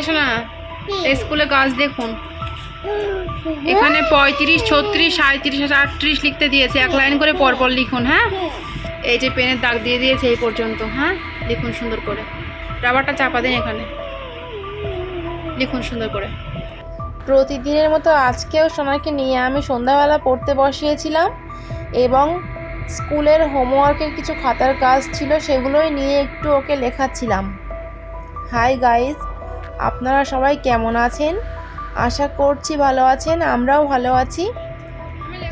এসো না স্কুলে কাজ দেখুন। এখানে পঁয়ত্রিশ, ছত্রিশ সাঁত্রিশ আটত্রিশ লিখতে দিয়েছে। এক লাইন করে পরপর লিখুন হ্যাঁ? এই যে পেনের দাগ দিয়ে দিয়েছে এই পর্যন্ত হ্যাঁ? লিখুন সুন্দর করে। রাবারটা চাপা দিন এখানে। লিখুন সুন্দর করে। প্রতিদিনের মতো আজকেও সোনাকে নিয়ে আমি সন্ধ্যাবেলা পড়তে বসিয়েছিলাম এবং স্কুলের হোমওয়ার্কের কিছু খাতার কাজ ছিল সেগুলোই নিয়ে একটু ওকে লেখাচ্ছিলাম। হাই গাইজ আপনারা সবাই কেমন আছেন? আশা করছি ভালো আছেন আমরাও ভালো আছি।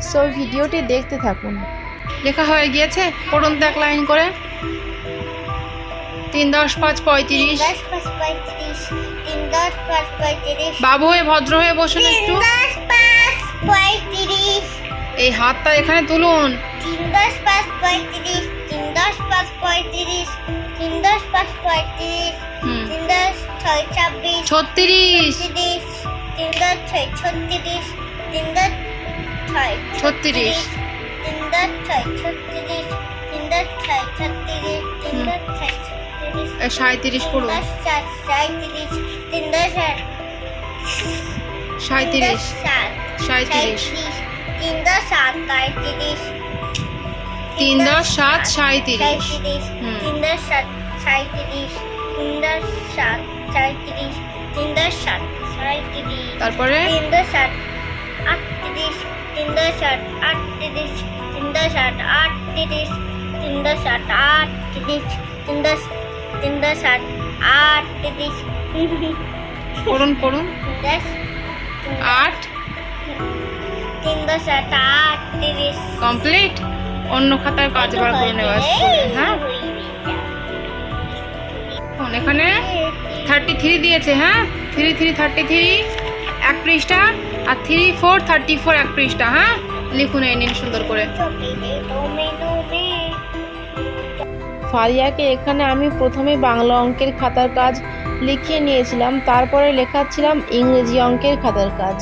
সো ভিডিওটি দেখতে থাকুন। লেখা হয়ে গিয়েছে পড়ুন তো এক লাইন করে। তিন দশ পাঁচ পঁয়ত্রিশ। দশ পাঁচ পঁয়ত্রিশ তিন দশ পাঁচ পঁয়ত্রিশ। বাবু হয়ে ভদ্র হয়ে বসুন একটু। এই হাতটা এখানে তুলুন। তিন দশ পাঁচ পঁয়ত্রিশ তিন দশ পাঁচ পঁয়ত্রিশ তিন দশ পাঁচ পঁয়ত্রিশ। ছয় ছাব্বিশ ছত্রিশ তিন দশ ছয় ছত্রিশ তিন দশ ছয় ছত্রিশ। তিন দশ ছয় ছত্রিশ তিন দশ ছয় ছত্রিশ তিন দশ ছয় ছত্রিশ সাঁত্রিশ পড়ুন। সাঁত্রিশ তিন দশ সাঁত্রিশ সাত সাঁত্রিশ তিন দশ সাত পঁয়ত্রিশ তিন দশ সাত সাঁত্রিশ সাঁত্রিশ। তিন দশ সাত সাঁত্রিশ তিন দশ সাত সাঁত্রিশ তিন দশ সাত সাঁত্রিশ তারপরে? তিন দশ আট আটত্রিশ তিন দশ আট আটত্রিশ তিন দশ আট আটত্রিশ তিন দশ আট আটত্রিশ তিন দশ তিন দশ আট আটত্রিশ। পড়ুন পড়ুন। দশ আট। তিন দশ আট আটত্রিশ। কমপ্লিট? অন্য খাতার কাজ বার করে নেওয়া হ্যাঁ? এখানে থার্টি থ্রি দিয়েছে হ্যাঁ? থ্রি থ্রি থার্টি থ্রি এক পৃষ্ঠা আর থ্রি ফোর থার্টি ফোর এক পৃষ্ঠা হ্যাঁ? লিখুন এই নিন সুন্দর করে। ফারিয়াকে এখানে আমি প্রথমে বাংলা অঙ্কের খাতার কাজ লিখিয়ে নিয়েছিলাম তারপরে লেখাচ্ছিলাম ইংরেজি অঙ্কের খাতার কাজ।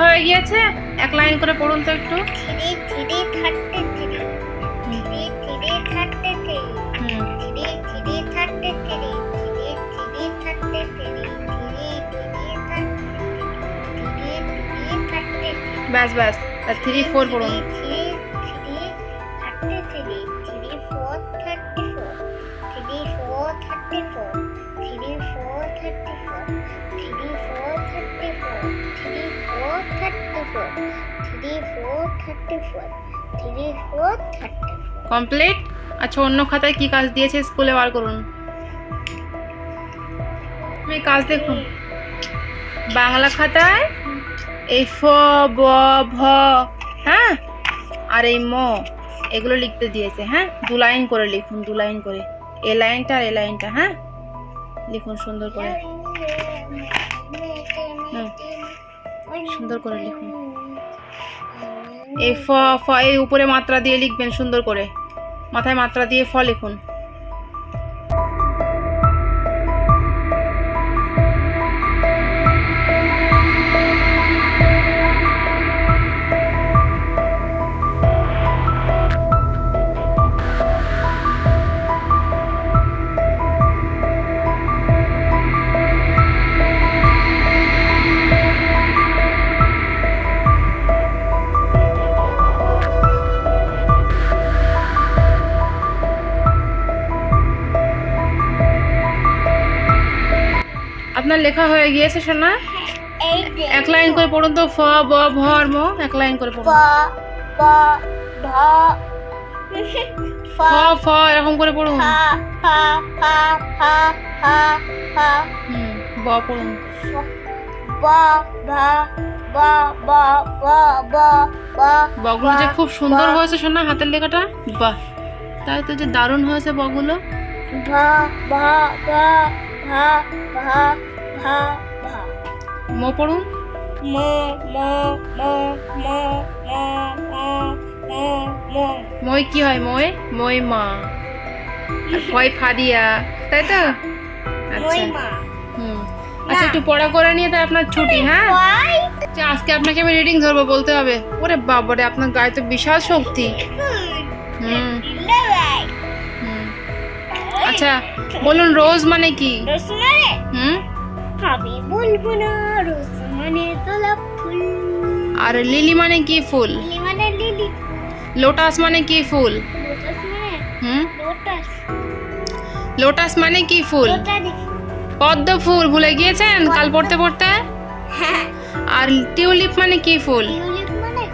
হয়ে গিয়েছে? এক লাইন করে পড়ুন তো একটু। Four three four four complete আচ্ছা অন্য খাতায় কি কাজ দিয়েছে স্কুলে বার করুন। কাজ দেখুন। বাংলা খাতায় এই ফ ব, ভ হ্যাঁ? আর এই ম, এগুলো লিখতে দিয়েছে হ্যাঁ? দু লাইন করে লিখুন, দু লাইন করে। এ লাইনটা আর এ লাইনটা হ্যাঁ? লিখুন সুন্দর করে। সুন্দর করে লিখুন। এই ফ ফ এই উপরে মাত্রা দিয়ে লিখবেন সুন্দর করে। মাথায় মাত্রা দিয়ে ফ লিখুন। আপনার লেখা হয়ে গিয়েছে সোনা? এক লাইন করে পড়ুন তো ফ ব ভ আর ম এক লাইন করে পড়ুন। প ভ ফ ফ এরকম করে পড়ুন। হুম ব পড়ুন। ব ভা ব ব ব ব ব বগুলো যে খুব সুন্দর হয়েছে সোনা হাতের লেখাটা? বাহ! তাই তো যে দারুণ হয়েছে বগুলো। ভা ভা ভা ভা ভা ভা ভা। ম পড়ুন। ম ম ম ম ম ম ম মই কি হয়? মই মই মা। ফয় ফাদিয়া। তাই তো? আচ্ছা। মা। হুম। আচ্ছা একটু পড়া করে নিয়ে তাই আপনার ছুটি হ্যাঁ? আচ্ছা আজকে আপনাকে আমি রিডিং ধরবো বলতে হবে। ওরে বাবারে আপনার গায়ে তো বিশাল শক্তি। হুম। আচ্ছা বলুন রোজ মানে কি? হুম? আমি বলব না রোজ মানে গোলাপ ফুল। আর লিলি মানে কি ফুল? লিলি মানে লিলি। লোটাস মানে কি ফুল? লোটাস মানে হুম? লোটাস। লোটাস মানে কি ফুল? পদ্ম ফুল ভুলে গিয়েছেন? কাল পড়তে পড়তে? হ্যাঁ। আর টিউলিপ মানে কি ফুল? মানে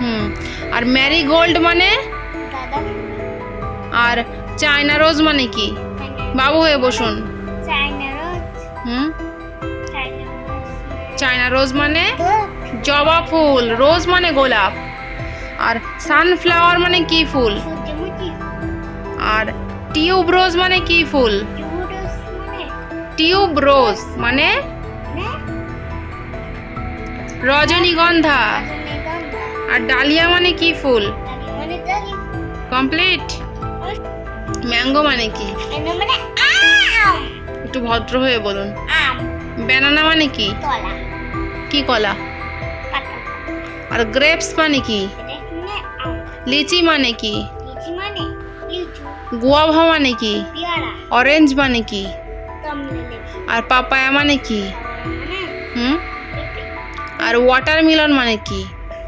হুম। আর ম্যারিগোল্ড মানে? আর চায়না রোজ মানে কি? বাবু হয়ে বসুন। হুম? চায়না রোজ মানে? জবা ফুল। রোজ মানে গোলাপ। আর সানফ্লাওয়ার মানে কি ফুল? আর টিউব রোজ মানে কি ফুল? টিউব রোজ মানে? রজনীগন্ধা। আর ডালিয়া মানে কি ফুল? ডালি মানে কমপ্লিট ম্যাঙ্গো মানে কি? মানে একটু ভদ্র হয়ে বলুন। ব্যানানা মানে কি? কি কলা? আর গ্রেপস মানে কি? মানে আম। লিচি মানে কি? গুয়াভা মানে কি? অরেঞ্জ মানে কি? আর পাপায়া মানে কি? মানে হুম? আর ওয়াটার মিলন মানে কি?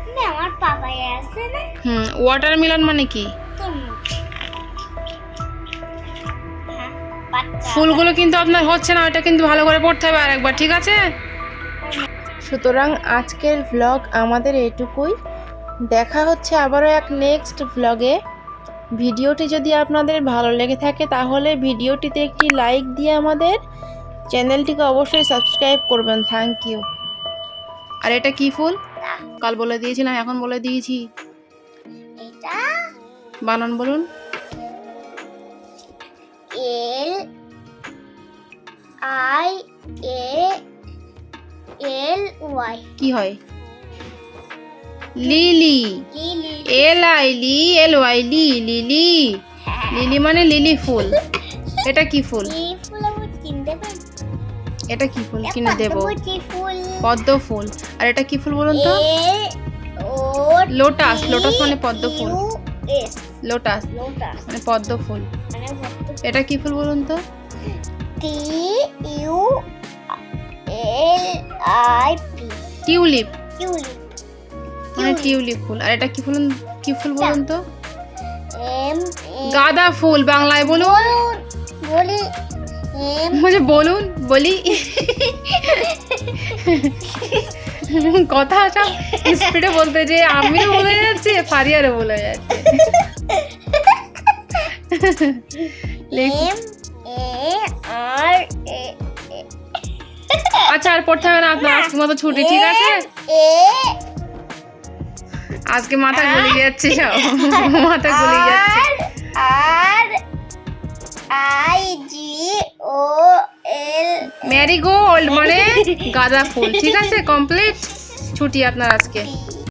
হুম ওয়াটার পাপাই আছে না। হুম ওয়াটারমেলন মানে কি? ফুলগুলো কিন্তু আপনার হচ্ছে না ওটা কিন্তু ভালো করে পড়তে হবে আরেকবার ঠিক আছে? সুতরাং আজকের ভ্লগ আমাদের এটুকুই। দেখা হচ্ছে আবারও এক নেক্সট ভ্লগে ভিডিওটি যদি আপনাদের ভালো লেগে থাকে তাহলে ভিডিওটিতে একটি লাইক দিয়ে আমাদের চ্যানেলটিকে অবশ্যই সাবস্ক্রাইব করবেন। থ্যাংক ইউ আর এটা কি ফুল? কাল বলে দিয়েছিলাম এখন বলে দিয়েছি। বানান বলুন। L I A L Y কি হয়? লিলি এল আই লি এল ওয়াই লি লিলি লিলি মানে লিলি ফুল। এটা কি ফুল? এটা কি ফুল কিনে দেবো? পদ্ম ফুল। আর এটা কি ফুল বলুন তো? লোটাস লোটাস মানে পদ্ম ফুল। লোটাস মানে পদ্ম ফুল। মানে এটা কি ফুল বলুন তো? T U L I P tulip. Tulip মানে টিউলিপ। ফুল। আর এটা কি ফুল কি ফুল বলুন তো? এম গাঁদা ফুল বাংলায় বলুন। বলি মুঝে বলুন বলি। কথা সব স্পিডে বলতে যে আমিও বলে যাচ্ছি ফারিয়ারও বলে যাচ্ছে। এম এ আর এ আচ্ছা আর পড়তে হবে না আপনার আজকে মতো ছুটি ঠিক আছে? এ। আজকে মাথা গুলি যাচ্ছে সব। মাথা গুলি যাচ্ছে। আর I G O L Marigold মানে গাঁদা ফুল ঠিক আছে? কমপ্লিট ছুটি আপনার আজকে। পি